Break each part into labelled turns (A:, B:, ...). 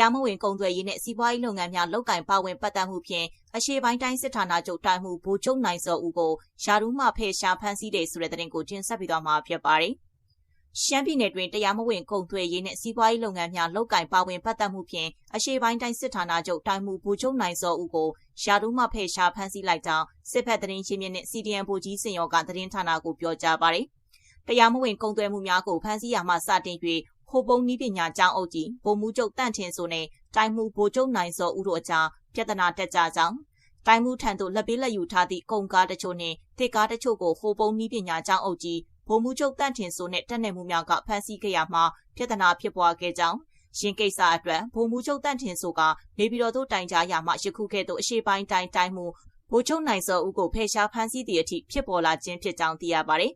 A: တရားမဝင်ကုန်သွယ်ရေးနဲ့စီးပွားရေးလုပ်ငန်းများလုပ်ကင်ပါဝင်ပတ်သက်မှုဖြင့်အရှေ့ပိုင်းတိုင်းစစ်ဌာနချုပ်တိုင်မှုဗိုလ်ချုပ်နိုင်စောဦးကိုယာရူးမှဖယ်ရှားဖမ်းဆီးတယ်ဆိုတဲ့သတင်းကိုတင်ဆက်ပြီးတော့မှာဖြစ်ပါတယ်။ရှမ်းပြည်နယ်တွင်တရားမဝင်ကုန်သွယ်ရေးနဲ့စီးပွားရေးလုပ်ငန်းများလုပ်ကင်ပါဝင်ပတ်သက်မှုဖြင့်အရှေ့ပိုင်းတိုင်းစစ်ဌာနချုပ်တိုင်မှုဗိုလ်ချုပ်နိုင်စောဦးကိုယာရူးမှဖယ်ရှားဖမ်းဆီးလိုက်ကြောင်းစစ်ဖက်သတင်းချင်းမြင့်နဲ့ CDN ဗိုလ်ကြီးစင်ရောကသတင်းဌာနကိုပြောကြားပါတယ်။တရားမဝင်ကုန်သွယ်မှုများကိုဖမ်းဆီးရမှစတင်၍ ဟိုပုံနီးပညာကျောင်းအုပ်ကြီးဗိုလ်မှူးချုပ်တန့်ထင်ဆိုနဲ့တိုင်မှုဗိုလ်ချုပ်နိုင်စောဦးတို့အကြားပြဿနာတက်ကြကြောင်းတိုင်မှုထံသို့လက်ပေးလက်ယူထားသည့်ကုန်ကားတချို့နှင့်တစ်ကားတချို့ကိုဟိုပုံနီးပညာကျောင်းအုပ်ကြီးဗိုလ်မှူးချုပ်တန့်ထင်ဆိုနဲ့တက်နေမှုများကဖမ်းဆီးခဲ့ရမှာပြဿနာဖြစ်ပွားခဲ့ကြောင်းရင်ကိစ္စအတွက်ဗိုလ်မှူးချုပ်တန့်ထင်ဆိုကနေပြည်တော်သို့တိုင်ကြားရမှယခုကဲ့သို့အရှိပိုင်းတိုင်းတိုင်းမှုဗိုလ်ချုပ်နိုင်စောဦးကိုဖယ်ရှားဖမ်းဆီးသည့်အထိဖြစ်ပေါ်လာခြင်းဖြစ်ကြောင်းသိရပါတယ်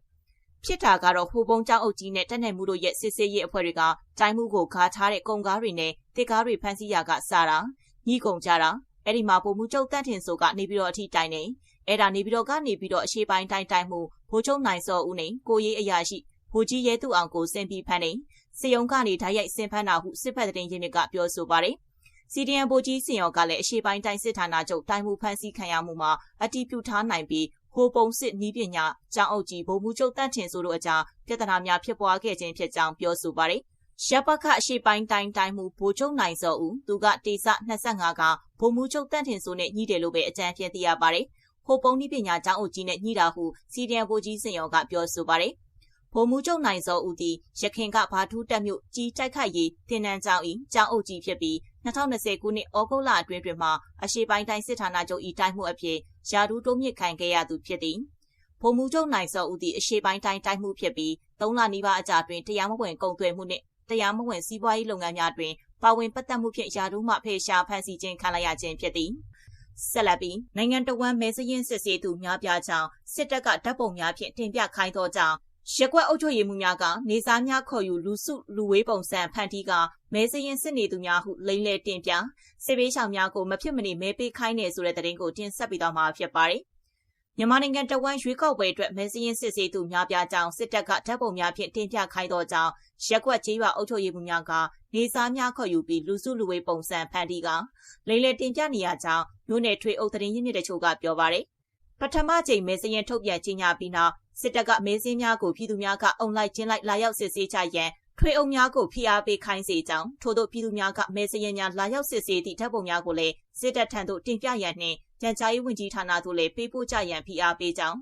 A: ဖြစ်တာကတော့ဟိုပုံကျောင်းအုပ်ကြီးနဲ့တက်နေမှုတို့ရဲ့စစ်ဆေးရေးအဖွဲ့တွေကတိုင်းမှုကိုခါထားတဲ့ကုန်ကားတွေနဲ့တစ်ကားတွေဖမ်းဆီးရကစားတာညီကုန်ကြတာအဲ့ဒီမှာပုံမှုကျုပ်တန့်ထင်ဆိုကနေပြီးတော့အထိတိုင်နေအဲ့ဒါနေပြီးတော့ကနေပြီးတော့အရှိပိုင်းတိုင်းတိုင်းမှုဘိုးချုံနိုင်စောဦးနေကိုရေးအရာရှိဘိုးကြီးရဲသူအောင်ကိုစင်ပြီးဖမ်းနေစေယုံကနေဓာတ်ရိုက်စင်ဖမ်းတာဟုစစ်ဖက်တဲ့ရင်းမြစ်ကပြောဆိုပါတယ်စီဒီအန်ဘိုကြီးစင်ရောကလည်းအရှိပိုင်းတိုင်းစစ်ဌာနချုပ်တိုင်းမှုဖမ်းဆီးခံရမှုမှာအတီးပြုထားနိုင်ပြီး ဟိုပုံစစ်နီးပညာကျောင်းအုပ်ကြီးဘုံမှုချုပ်တန့်ထင်ဆိုတို့အကြားပြဿနာများဖြစ်ပွားခဲ့ခြင်းဖြစ်ကြောင်းပြောဆိုပါတယ်။ရပ်ပခအရှိပိုင်းတိုင်းတိုင်းမှုဘိုးချုပ်နိုင်စောဦးသူကတေစ25ကဘုံမှုချုပ်တန့်ထင်ဆိုနဲ့ညှိတယ်လို့ပဲအကြံဖြင့်သိရပါတယ်။ဟိုပုံနီးပညာကျောင်းအုပ်ကြီးနဲ့ညှိတာဟုစီဒီအန်ဘိုကြီးစင်ရောကပြောဆိုပါတယ်။ဗိုလ်မှူးချုပ်နိုင်စောဦးသည်ရခင်ကဘာထူးတက်မြို့ကြီးတိုက်ခိုက်ရေးတင်နန်းကျောင်း၏ကျောင်းအုပ်ကြီးဖြစ်ပြီး 2020ခုနှစ်ဩဂုတ်လအတွင်းတွင်မှအရှိပိုင်းတိုင်းစစ်ဌာနချုပ်၏တိုင်းမှုအဖြစ်ယာဒူးတိုးမြင့်ခံခဲ့ရသူဖြစ်သည်ဗိုလ်မှူးချုပ်နိုင်စောဦးသည်အရှိပိုင်းတိုင်းတိုင်းမှုဖြစ်ပြီး၃လနီးပါးအကြာတွင်တရားမဝင်ကုန်သွယ်မှုနှင့်တရားမဝင်စီးပွားရေးလုပ်ငန်းများတွင်ပါဝင်ပတ်သက်မှုဖြင့်ယာဒူးမှဖေရှားဖမ်းဆီးခြင်းခံလိုက်ရခြင်းဖြစ်သည်ဆက်လက်ပြီးနိုင်ငံတော်ဝန်မဲစရင်စစ်ဆေးသူများပြားကြောင်းစစ်တပ်ကဓာတ်ပုံများဖြင့်တင်ပြခိုင်းသောကြောင့် ရက်ွက်အုပ်ချုပ်ရေးမှုများကနေစားများခေါ်ယူလူစုလူဝေးပုံစံဖန်တီးကမဲစရင်စစ်နေသူများဟုလိမ့်လေတင်ပြစစ်ပေးဆောင်များကိုမဖြစ်မနေမဲပေးခိုင်းနေဆိုတဲ့သတင်းကိုတင်ဆက်ပြီးတော့မှာဖြစ်ပါတယ်။မြန်မာနိုင်ငံတဝမ်းရွေးကောက်ပွဲအတွက်မဲစရင်စစ်ဆေးသူများပြားကြောင်းစစ်တပ်ကဓာတ်ပုံများဖြင့်တင်ပြခိုင်းသောကြောင့်ရက်ွက်ကြေးရွာအုပ်ချုပ်ရေးမှုများကနေစားများခေါ်ယူပြီးလူစုလူဝေးပုံစံဖန်တီးကလိမ့်လေတင်ပြနေရကြောင်းမြို့နယ်ထွေအုပ်သတင်းရင်းမြစ်တချို့ကပြောပါတယ်။ပထမချိန်မဲစရင်ထုတ်ပြန်ကြေညာပြီးနောက် စစ်တပ်ကမဲစင်းများကိုပြည်သူများကအုံလိုက်ကျင်းလိုက်လာရောက်စစ်ဆေးကြရန်ထွေအုပ်များကိုဖိအားပေးခိုင်းစေကြောင်းထို့သောပြည်သူများကမဲစရင်များလာရောက်စစ်ဆေးသည့်ဓာတ်ပုံများကိုလည်းစစ်တပ်ထံသို့တင်ပြရန်နှင့်ကြံကြားရေးဝန်ကြီးဌာနသို့လည်းပေးပို့ကြရန်ဖိအားပေးကြောင်း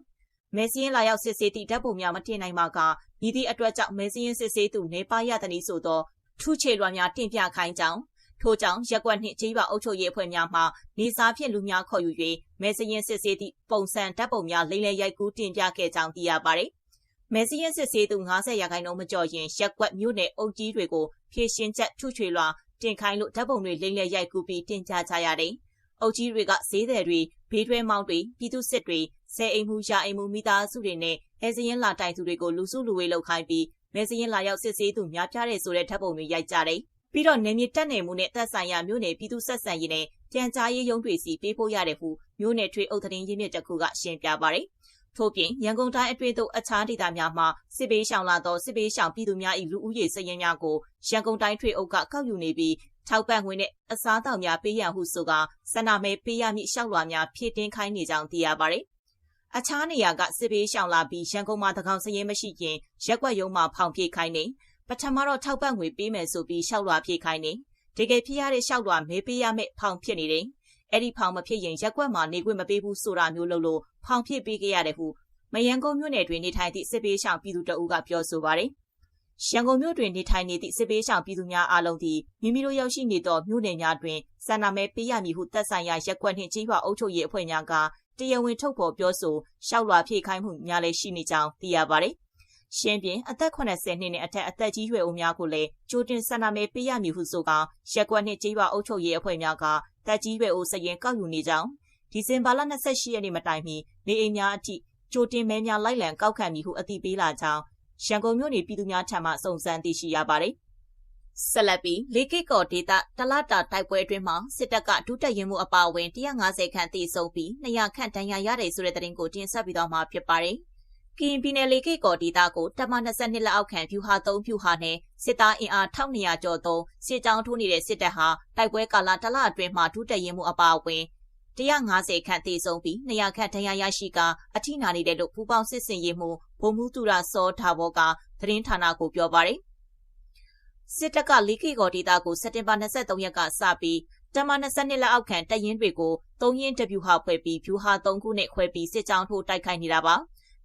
A: မဲစရင်လာရောက်စစ်ဆေးသည့်ဓာတ်ပုံများမတင်နိုင်ပါကဤသည့်အတွက်ကြောင့်မဲစရင်စစ်ဆေးသူနေပါရသည်ဆိုသောထူးခြေလွှာများတင်ပြခိုင်းကြောင်း ထို့ကြောင့်ရက်ကွက်နှင့်ကြေးပါအုပ်ချုပ်ရေးအဖွဲ့များမှနေစားဖြင့်လူများခေါ်ယူ၍မဲစရင်စစ်ဆေးသည့်ပုံစံတပ်ပုံများလိမ့်လဲရိုက်ကူးတင်ပြခဲ့ကြောင်းသိရပါသည်။မဲစရင်စစ်ဆေးသူ90ရာခိုင်နှုန်းမကျော်ရင်ရက်ကွက်မြို့နယ်အုပ်ကြီးတွေကိုဖြည့်ရှင်းချက်ထုချွေလွှာတင်ခိုင်းလို့ဓာတ်ပုံတွေလိမ့်လဲရိုက်ကူးပြီးတင်ကြကြရတယ်။အုပ်ကြီးတွေကဈေးတယ်တွေဘေးတွဲမောင်းတွေပြည်သူစစ်တွေဆဲအိမ်မှုရအိမ်မှုမိသားစုတွေနဲ့အဲစရင်လာတိုင်သူတွေကိုလူစုလူဝေးလုပ်ခိုင်းပြီးမဲစရင်လာရောက်စစ်ဆေးသူများပြားတဲ့ဆိုတဲ့ဓာတ်ပုံတွေရိုက်ကြတယ် ပြီးတော့နေမြေတက်နေမှုနဲ့သက်ဆိုင်ရာမြို့နယ်ပြည်သူဆက်ဆံရေးနဲ့ပြန်ကြားရေးရုံးတွေစီပေးပို့ရတယ်ဟုမြို့နယ်ထွေအုပ်သတင်းရင်းမြစ်တစ်ခုကရှင်းပြပါရယ်ထို့ပြင်ရန်ကုန်တိုင်းအတွင်းသို့အခြားဒေသများမှာစစ်ပေးရှောင်လာသောစစ်ပေးရှောင်ပြည်သူများ၏လူဦးရေစည်ရင်းများကိုရန်ကုန်တိုင်းထွေအုပ်ကကောက်ယူနေပြီးထောက်ပံ့ငွေနဲ့အစားအသောက်များပေးရန်ဟုဆိုကစန္ဒမဲပေးရမည့်ရှောက်လွှာများဖြည့်တင်းခိုင်းနေကြောင်းသိရပါရယ်အခြားနေရာကစစ်ပေးရှောင်လာပြီးရန်ကုန်မှာတကောင်စရင်မရှိရင်ရက်ွက်ရုံမှာဖောင်ပြေးခိုင်းနေ ပထမတော့ထောက်ပံ့ငွေပေးမယ်ဆိုပြီးရှောက်လွှာဖြည့်ခိုင်းနေတကယ်ဖြစ်ရတဲ့ရှောက်လွှာမေးပေးရမယ့်ဖောင်ဖြစ်နေတယ်အဲ့ဒီဖောင်မဖြစ်ရင်ရက်ွက်မှာနေခွင့်မပေးဘူးဆိုတာမျိုးလို့လို့ဖောင်ဖြစ်ပေးခဲ့ရတယ်ဟုမယန်ကုန်မြို့နယ်တွင်နေထိုင်သည့်စစ်ပေးရှောင်ပြည်သူတအုပ်ကပြောဆိုပါတယ်ရန်ကုန်မြို့တွင်နေထိုင်နေသည့်စစ်ပေးရှောင်ပြည်သူများအားလုံးသည်မိမိတို့ရောက်ရှိနေသောမြို့နယ်များတွင်စန္ဒမဲပေးရမည်ဟုသက်ဆိုင်ရာရက်ကွက်နှင့်ကြီးပွားအုပ်ချုပ်ရေးအဖွဲ့များကတရားဝင်ထုတ်ဖော်ပြောဆိုရှောက်လွှာဖြည့်ခိုင်းမှုများလည်းရှိနေကြောင်းသိရပါတယ်။ ရှင်းပြင်အသက်80နှစ်နဲ့အထက်အသက်ကြီးရွယ်အိုများကိုလည်းကြိုတင်ဆန္ဒမဲပေးရမည်ဟုဆိုကရက်ကွက်နှင့်ကြီးပွားအုပ်ချုပ်ရေးအဖွဲ့များကတက်ကြီးရွယ်အိုစရင်ကောက်ယူနေကြောင်းဒီဇင်ဘာလ28ရက်နေ့မတိုင်မီနေအိမ်များအထိကြိုတင်မဲများလိုက်လံကောက်ခံမည်ဟုအသိပေးလာကြောင်းရန်ကုန်မြို့နေပြည်သူများထံမှစုံစမ်းသိရှိရပါတယ်။ဆက်လက်ပြီးလေကစ်ကော်ဒေတာတလတာတိုက်ပွဲအတွင်းမှာစစ်တပ်ကဒုတက်ရင်မှုအပါအဝင်150ခန့်တေဆုံးပြီး200ခန့်ဒဏ်ရာရတယ်ဆိုတဲ့သတင်းကိုတင်ဆက်ပြီးတော့မှာဖြစ်ပါတယ်။ ကရင်ပြည်နယ်လေကိတ်ကော်ဒေသကိုတမ22လက်အောက်ခံဖြူဟာ3ဖြူဟာနဲ့စစ်သားအင်အား1200ကျော်သုံးစစ်ကြောင်းထိုးနေတဲ့စစ်တပ်ဟာတိုက်ပွဲကာလတလအတွင်းမှာဒုတက်ရင်မှုအပါအဝင်150ခန့်သေဆုံးပြီး200ခန့်ဒဏ်ရာရရှိကာအထိနာနေတယ်လို့ပူပေါင်းစစ်စင်ရေးမှုဗိုလ်မှူးသူရစောထားဘောကသတင်းဌာနကိုပြောပါတယ်စစ်တပ်ကလီကီကော်ဒေတာကိုစက်တင်ဘာ23ရက်ကစပြီးတမ22လက်အောက်ခံတရင်တွေကို၃ရင်တပြူဟာဖွဲ့ပြီးဖြူဟာ3ခုနဲ့ခွဲပြီးစစ်ကြောင်းထိုးတိုက်ခိုက်နေတာပါ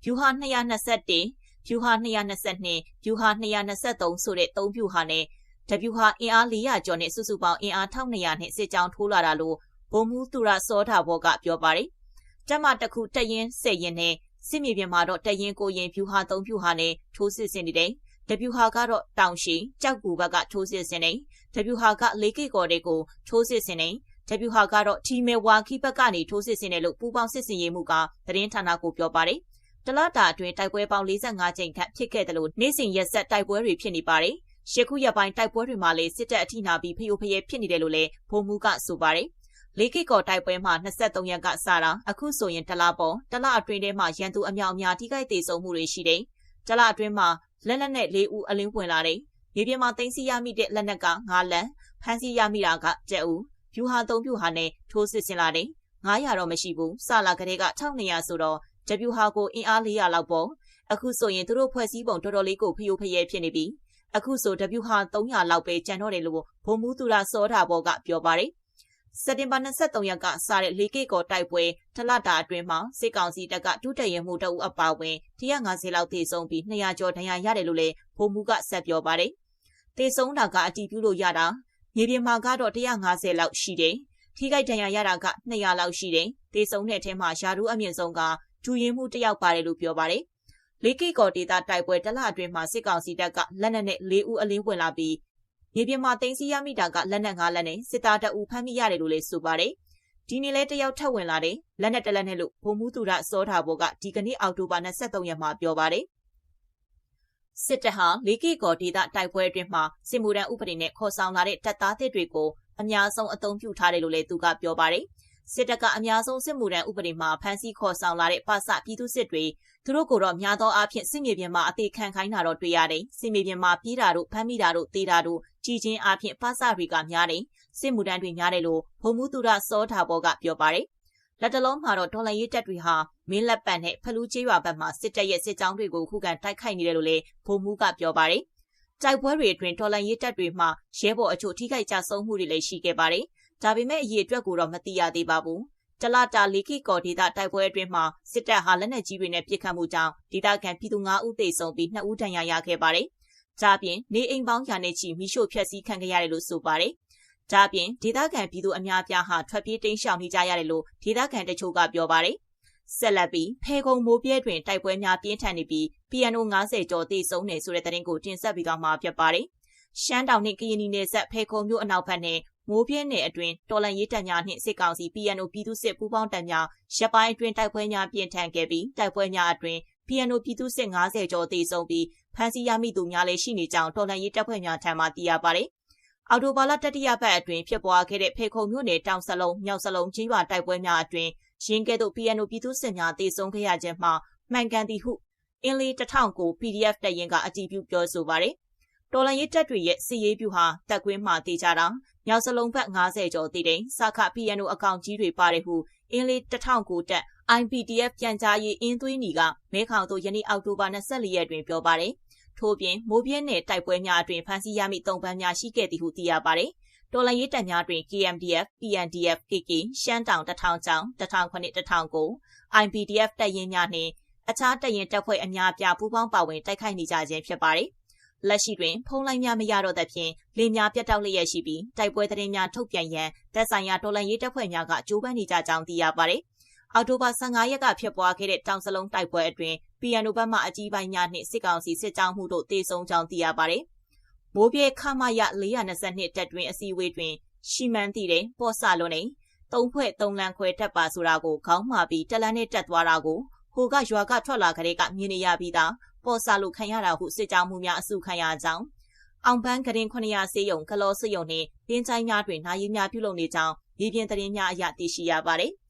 A: ဖြူဟာ221ဖြူဟာ222ဖြူဟာ223ဆိုတဲ့3ဖြူဟာနဲ့တပြူဟာအင်အား400ကျော်နဲ့စုစုပေါင်းအင်အား1200နဲ့စစ်ကြောင်းထိုးလာတာလို့ဗိုလ်မှူးသူရစောတာဘောကပြောပါတယ်။တမတခုတရင်စက်ရင်နဲ့စစ်မြေပြင်မှာတော့တရင်ကိုရင်ဖြူဟာ3ဖြူဟာနဲ့ထိုးစစ်ဆင်နေတယ်။တပြူဟာကတော့တောင်ရှိကြောက်ကူဘက်ကထိုးစစ်ဆင်နေ။တပြူဟာကလေးကိကော်တွေကိုထိုးစစ်ဆင်နေ။တပြူဟာကတော့ထီမဲဝါခီဘက်ကနေထိုးစစ်ဆင်တယ်လို့ပူပေါင်းစစ်စင်ရေးမှုကသတင်းဌာနကိုပြောပါတယ်။ တလတာအတွင်းတိုက်ပွဲပေါင်း45ကြိမ်ခန့်ဖြစ်ခဲ့တယ်လို့နေ့စဉ်ရက်ဆက်တိုက်ပွဲတွေဖြစ်နေပါတယ်။ရှစ်ခုရပိုင်းတိုက်ပွဲတွေမှာလည်းစစ်တပ်အထိနာပြီးဖျို့ဖျဲဖြစ်နေတယ်လို့လည်းဗိုလ်မှူးကဆိုပါတယ်လေးကိကော်တိုက်ပွဲမှာ23ရက်ကစတာအခုဆိုရင်တလပေါ်တလအတွင်းထဲမှာရန်သူအမြောက်အများထိခိုက်ဒေဆုံးမှုတွေရှိတယ်။တလအတွင်းမှာလက်လက်နဲ့၄ဦးအလင်းဝင်လာတယ်။မြေပြင်မှာတင်စီရမိတဲ့လက်နက်က9လက်ဖမ်းဆီးရမိတာက7ဦးဖြူဟာ3ဖြူဟာနဲ့ထိုးစစ်ဆင်လာတယ်။900တော့မရှိဘူး။စလာကလေးက1200ဆိုတော့ တပြူဟာကိုအင်အား400လောက်ပေါ့။အခုဆိုရင်သူတို့ဖွဲ့စည်းပုံတော်တော်လေးကိုဖျို့ဖျဲဖြစ်နေပြီ။အခုဆိုတပြူဟာ300လောက်ပဲကျန်တော့တယ်လို့ဘုံမူသူရစောတာဘောကပြောပါတယ်။စက်တင်ဘာ23ရက်ကစတဲ့လေကိကောတိုက်ပွဲထလတာအတွင်းမှာစစ်ကောင်စီတပ်ကဒုတရင်မှုတအုပ်အပါဝင်150လောက်သေဆုံးပြီး200ကျော်ဒဏ်ရာရတယ်လို့လည်းဗိုလ်မှူးကဆက်ပြောပါတယ်။သေဆုံးတာကအတီးပြုလို့ရတာမြေပြင်မှာကတော့150လောက်ရှိတယ်။ထိခိုက်ဒဏ်ရာရတာက200လောက်ရှိတယ်။သေဆုံးတဲ့အထက်မှာယာရူးအမြင့်ဆုံးက ဒူရင်မှုတယောက်ပါတယ်လို့ပြောပါတယ်။လေကိကောဒေတာတိုက်ပွဲတလအတွင်းမှာစစ်ကောင်စီတပ်ကလက်နက်နဲ့၄ဦးအလင်းဝင်လာပြီးမြေပြင်မှာတင်စီရမိတာကလက်နက်၅လက်နဲ့စစ်သားတအူဖမ်းမိရတယ်လို့လည်းဆိုပါတယ်။ဒီနေ့လဲတယောက်ထပ်ဝင်လာတယ်လက်နက်တလက်နဲ့လို့ဘုံမှုသူရစောထားဖို့ကဒီကနေ့အောက်တိုဘာ23ရက်မှာပြောပါတယ်။စစ်တပ်ဟာလေးကီကော်ဒေတာတိုက်ပွဲအတွင်းမှာစစ်မှုထမ်းဥပဒေနဲ့ခေါ်ဆောင်လာတဲ့တပ်သားသစ်တွေကိုအများဆုံးအသုံးပြုထားတယ်လို့လည်းသူကပြောပါတယ်။ စစ်တပ်ကအများဆုံးစစ်မှုထမ်းဥပဒေမှာဖမ်းဆီးခေါ်ဆောင်လာတဲ့ပါစပြည်သူစစ်တွေသူတို့ကိုတော့များသောအားဖြင့်စစ်မြေပြင်မှာအသေးခံခိုင်းတာတော့တွေ့ရတယ်။စစ်မြေပြင်မှာပြေးတာတို့ဖမ်းမိတာတို့တေးတာတို့ကြီးချင်းအားဖြင့်ပါစတွေကများတယ်။စစ်မှုထမ်းတွေများတယ်လို့ဘုံမှုသူရစောထားဘောကပြောပါတယ်။လက်တလုံးမှာတော့ဒေါ်လာရေးတက်တွေဟာမင်းလက်ပတ်နဲ့ဖလူးကျေးရွာဘက်မှာစစ်တပ်ရဲ့စစ်ကြောင်းတွေကိုခုခံတိုက်ခိုက်နေတယ်လို့လည်းဘုံမှုကပြောပါတယ်။တိုက်ပွဲတွေအတွင်းဒေါ်လာရေးတက်တွေမှာရဲဘော်အချို့ထိခိုက်ကြဆုံးမှုတွေလည်းရှိခဲ့ပါတယ်။ ဒါပေမဲ့အရေးအတွက်ကိုတော့မသိရသေးပါဘူး။တလတာလီကီကော်ဒေတာတိုက်ပွဲအတွင်းမှာစစ်တပ်ဟာလက်နက်ကြီးတွေနဲ့ပစ်ခတ်မှုကြောင့်ဒေသခံပြည်သူ9ဦးသေဆုံးပြီး2ဦးဒဏ်ရာရခဲ့ပါတယ်။ဒါပြင်နေအိမ်ပေါင်းရာနဲ့ချီမိရှို့ဖျက်ဆီးခံခဲ့ရတယ်လို့ဆိုပါတယ်။ဒါပြင်ဒေသခံပြည်သူအများပြားဟာထွက်ပြေးတိမ်းရှောင်နေကြရတယ်လို့ဒေသခံတချို့ကပြောပါတယ်။ဆက်လက်ပြီးဖဲခုံမိုးပြဲတွင်တိုက်ပွဲများပြင်းထန်နေပြီး PNO 90ကျော်သေဆုံးနေဆိုတဲ့သတင်းကိုတင်ဆက်ပြီးတော့မှာဖြစ်ပါတယ်။ရှမ်းတောင်နှင့်ကရင်ပြည်နယ်ဆက်ဖဲခုံမြို့အနောက်ဘက်နဲ့ မိုးပြင်းနယ်အတွင်းတော်လန်ရေးတပ်များနှင့်စစ်ကောင်စီ PNO ပြည်သူစစ်ပူးပေါင်းတပ်များရပ်ပိုင်းအတွင်းတိုက်ပွဲများပြင်းထန်ခဲ့ပြီးတိုက်ပွဲများအတွင်း PNO ပြည်သူစစ်90ကျော်သေဆုံးပြီးဖမ်းဆီးရမိသူများလည်းရှိနေကြောင်းတော်လန်ရေးတပ်ဖွဲ့များထံမှသိရပါတယ်။အော်တိုဘာလတတိယပတ်အတွင်းဖြစ်ပွားခဲ့တဲ့ဖေခုံမြို့နယ်တောင်စလုံးမြောက်စလုံးကြီးရွာတိုက်ပွဲများအတွင်းရင်းကဲ့သို့ PNO ပြည်သူစစ်များသေဆုံးခဲ့ရခြင်းမှာမှန်ကန်သည်ဟုအင်းလီတထောင်ကို PDF တရင်ကအတည်ပြုပြောဆိုပါတယ်။ တော်လန်ရေးတပ်တွေရဲ့စစ်ရေးဗျူဟာတက်ကွင်းမှတေချတာမြောက်စလုံးဘက်90ကျော်တည်တယ်စခ PNO အကောင့်ကြီးတွေပါတယ်ဟုအင်းလေး1009တက် IPDF ပြန်ကြားရေးအင်းသွေးနီကမဲခေါင်တို့ယနေ့အောက်တိုဘာ24ရက်တွင်ပြောပါတယ်ထို့ပြင်မိုးပြင်းနယ်တိုက်ပွဲများအတွင်ဖမ်းဆီးရမိတုံပန်းများရှိခဲ့သည်ဟုသိရပါတယ်တော်လရေးတပ်များတွင် KMDF, PNDF, KK, ရှမ်းတောင်တထောင်ကျောင်းတထောင်ခုနှစ်တထောင်ကို IPDF တပ်ရင်းများနှင့်အခြားတပ်ရင်တပ်ဖွဲ့အများအပြားပူးပေါင်းပါဝင်တိုက်ခိုက်နေကြခြင်းဖြစ်ပါတယ် လက်ရှိတွင် ဖုံးလိုင်းများမရတော့သဖြင့်လေများပြတ်တောက်လျက်ရှိပြီးတိုက်ပွဲသတင်းများထုတ်ပြန်ရန်သက်ဆိုင်ရာတော်လှန်ရေးတပ်ဖွဲ့များကကြိုးပမ်းနေကြကြောင်းသိရပါတယ်။အောက်တိုဘာ15ရက်ကဖြစ်ပွားခဲ့တဲ့တောင်စလုံးတိုက်ပွဲအတွင်း PNO ဘက်မှအကြီးပိုင်းများနှင့်စစ်ကောင်စီစစ်ကြောင်းမှုတို့တေဆုံးကြောင်းသိရပါတယ်။မိုးပြေခမရ422တက်တွင်အစည်းအဝေးတွင်ရှီမန်တီတဲ့ပေါ်ဆလွန်နေသုံးဖွဲ့သုံးလန်းခွဲတက်ပါဆိုတာကိုခေါင်းမှာပြီးတလန်းနဲ့တက်သွားတာကိုဟိုကရွာကထွက်လာကြတဲ့ကမြင်နေရပြီးသား ပေါ်ဆလို့ခံရတာဟုစစ်ကြောင်းမှုများအစုခံရကြောင်းအောင်ပန်းကရင်900စေးရုံကလောစေးရုံနှင့်တင်းချိုင်းများတွင်နိုင်ရီများပြုလုပ်နေကြောင်းပြည်ပြင်းသတင်းများအရသိရှိရပါတယ်။